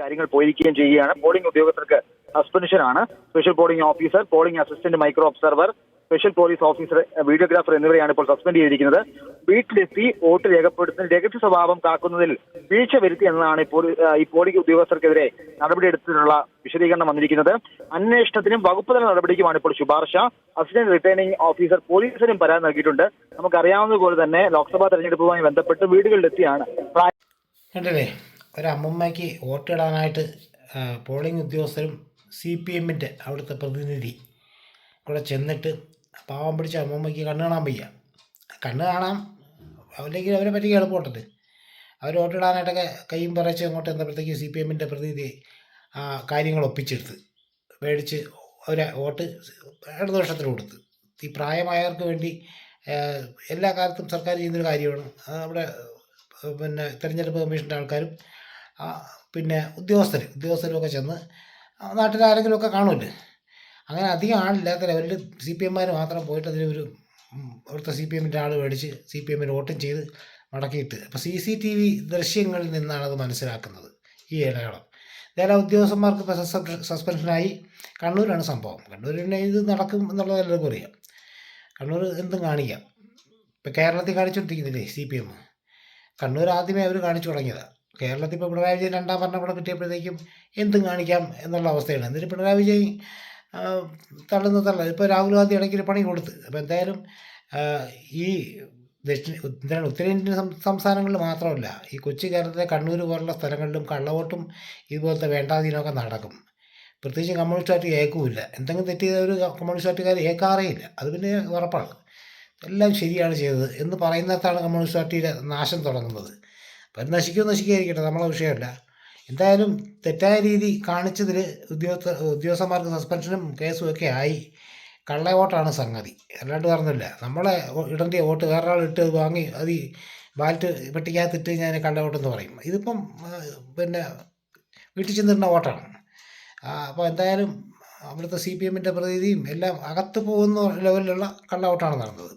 കാര്യങ്ങൾ പോയിരിക്കുകയും ചെയ്യുകയാണ്. പോളിംഗ് ഉദ്യോഗസ്ഥർക്ക് സസ്പെൻഷനാണ് special polling officer polling assistant micro observer special police officer videographer എന്നിവരെയാണ് ഇപ്പോൾ സസ്പെൻഡ് ചെയ്തിരിക്കുന്നത്. വീട്ടിലെത്തി വോട്ട് രേഖപ്പെടുത്തുന്ന രഹസ്യ സ്വഭാവം കാക്കുന്നതിൽ വീഴ്ച വരുത്തി എന്നതാണ് ഇപ്പോൾ ഈ പോളിംഗ് ഉദ്യോഗസ്ഥർക്കെതിരെ നടപടിയെടുത്തതിനുള്ള വിശദീകരണം വന്നിരിക്കുന്നത്. അന്വേഷണത്തിനും വകുപ്പ് തല നടപടിക്കുമാണ് ഇപ്പോൾ ശുപാർശ. അസിസ്റ്റന്റ് റിട്ടേണിംഗ് ഓഫീസർ പോലീസിനും പരാതി നൽകിയിട്ടുണ്ട്. നമുക്കറിയാവുന്നതുപോലെ തന്നെ ലോക്സഭാ തെരഞ്ഞെടുപ്പുമായി ബന്ധപ്പെട്ട് വീടുകളിലെത്തിയാണ് കണ്ടില്ലേ? ഒരമ്മമ്മയ്ക്ക് വോട്ടിടാനായിട്ട് പോളിംഗ് ഉദ്യോഗസ്ഥരും സി പി എമ്മിന്റെ അവിടുത്തെ പ്രതിനിധി കൂടെ ചെന്നിട്ട് പാവം പിടിച്ച അമ്മമ്മയ്ക്ക് കണ്ണ് കാണാൻ വയ്യ. കണ്ണ് കാണാം. അല്ലെങ്കിൽ അവരെ പറ്റി എളുപ്പമുണ്ടത് അവർ വോട്ടിടാനായിട്ടൊക്കെ കൈയും പറച്ച് അങ്ങോട്ട് എന്നപ്പോഴത്തേക്ക് സി പി എമ്മിന്റെ പ്രതിനിധി ആ കാര്യങ്ങൾ ഒപ്പിച്ചെടുത്ത് മേടിച്ച് അവരെ വോട്ട് ഇടതുപക്ഷത്തിന് കൊടുത്ത്. ഈ പ്രായമായവർക്ക് വേണ്ടി എല്ലാ കാലത്തും സർക്കാർ ചെയ്യുന്നൊരു കാര്യമാണ്. നമ്മുടെ പിന്നെ തിരഞ്ഞെടുപ്പ് കമ്മീഷന്റെ ആൾക്കാരും പിന്നെ ഉദ്യോഗസ്ഥർ ഉദ്യോഗസ്ഥരുമൊക്കെ ചെന്ന് നാട്ടിൽ ആരെങ്കിലുമൊക്കെ കാണുമല്ലോ അങ്ങനെ അധികം ആളില്ലാത്ത ലെവലിൽ സി പി എമ്മാർ മാത്രം പോയിട്ട് അതിൽ ഒരു അവിടുത്തെ സി പി എമ്മിന്റെ ആൾ മേടിച്ച് സി പി എമ്മിന് വോട്ടും ചെയ്ത് മടക്കിയിട്ട്. അപ്പോൾ സി സി ടി വി ദൃശ്യങ്ങളിൽ നിന്നാണ് അത് മനസ്സിലാക്കുന്നത് ഈ ഇടയാളം നേരെ ഉദ്യോഗസ്ഥന്മാർക്ക് ഇപ്പോൾ സസ്പെൻഷനായി. കണ്ണൂരാണ് സംഭവം. കണ്ണൂരിനെ ഇത് നടക്കും എന്നുള്ളത് എല്ലാവർക്കും അറിയാം. കണ്ണൂർ എന്തും കാണിക്കാം. ഇപ്പം കേരളത്തിൽ കാണിച്ചുകൊണ്ടിരിക്കുന്നില്ലേ സി പി എം? കണ്ണൂർ ആദ്യമേ അവർ കാണിച്ചു തുടങ്ങിയതാണ് കേരളത്തിൽ ഇപ്പോൾ പിണറായി വിജയൻ രണ്ടാം ഭരണകൂടം കൂടെ കിട്ടിയപ്പോഴത്തേക്കും എന്തും കാണിക്കാം എന്നുള്ള അവസ്ഥയാണ്. എന്നിട്ട് പിണറായി വിജയൻ തള്ളുന്ന തള്ള ഇപ്പോൾ രാഹുൽ ഗാന്ധി ഇടയ്ക്ക് ഒരു പണി കൊടുത്ത്. അപ്പോൾ എന്തായാലും ഈ ദക്ഷിണ എന്താണ് ഉത്തരേന്ത്യൻ സംസ്ഥാനങ്ങളിൽ മാത്രമല്ല ഈ കൊച്ചു കേരളത്തിലെ കണ്ണൂർ പോലുള്ള സ്ഥലങ്ങളിലും കള്ളവോട്ടും ഇതുപോലത്തെ വേണ്ടാതീനമൊക്കെ നടക്കും. പ്രത്യേകിച്ച് കമ്മ്യൂണിസ്റ്റ് പാർട്ടി ഏക്കുമില്ല എന്തെങ്കിലും തെറ്റ് ചെയ്ത ഒരു കമ്മ്യൂണിസ്റ്റ് പാർട്ടിക്കാർ ഏക്കാറേ ഇല്ല. അത് പിന്നെ ഉറപ്പാണ്. എല്ലാം ശരിയാണ് ചെയ്തത് എന്ന് പറയുന്നിടത്താണ് കമ്മ്യൂണിസ്റ്റ് പാർട്ടിയുടെ നാശം തുടങ്ങുന്നത്. അത് നശിക്കുമോ നശിക്കാതിരിക്കട്ടെ നമ്മളെ വിഷയമല്ല. എന്തായാലും തെറ്റായ രീതി കാണിച്ചതിൽ ഉദ്യോഗസ്ഥ ഉദ്യോഗസ്ഥന്മാർക്ക് സസ്പെൻഷനും കേസും ഒക്കെ ആയി. കള്ള വോട്ടാണ് സംഗതി. അല്ലാണ്ട് പറഞ്ഞില്ല നമ്മളെ ഇടേണ്ട വോട്ട് വേറൊരാൾ ഇട്ട് വാങ്ങി അത് ബാലറ്റ് പെട്ടിക്കകത്തിട്ട് ഞാൻ കള്ള വോട്ടെന്ന് പറയും. ഇതിപ്പം പിന്നെ വീട്ടിൽ ചെന്നിരുന്ന വോട്ടാണ്. അപ്പോൾ എന്തായാലും അവിടുത്തെ സി പി എമ്മിന്റെ പ്രതിനിധിയും എല്ലാം അകത്ത് പോകുന്ന ലെവലിലുള്ള കള്ള വോട്ടാണ് നടന്നത്.